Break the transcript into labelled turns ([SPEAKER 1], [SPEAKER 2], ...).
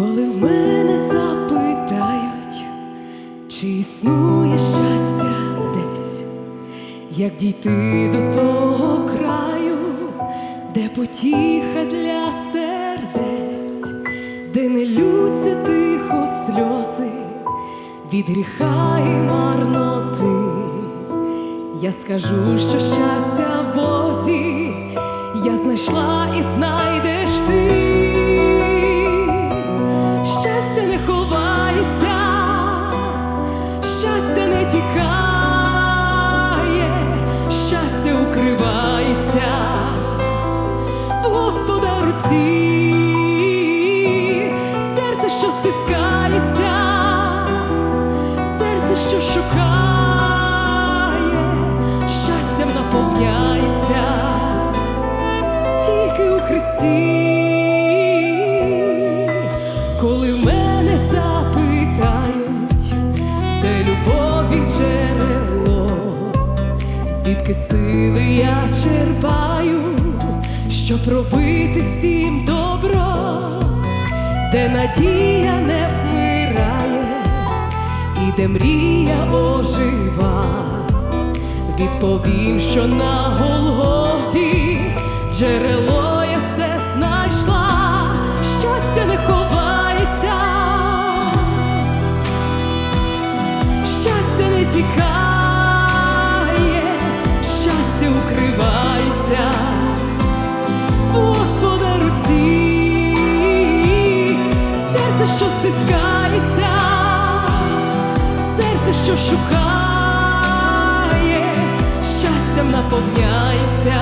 [SPEAKER 1] Коли в мене запитають, чи існує щастя десь, як дійти до того краю, де потіха для сердець, де не лються тихо сльози, від гріха і марноти, я скажу, що щастя в Бозі я знайшла і знайдеш ти. Тільки. Коли мене запитають, де любові джерело, звідки сили я черпаю, щоб робити всім добро, де надія не вмирає, і де мрія ожива, відповім, що на Голгофі тікає, щастя укривається. Господа руці, серце, що стискається, серце, що шукає, щастям наповняється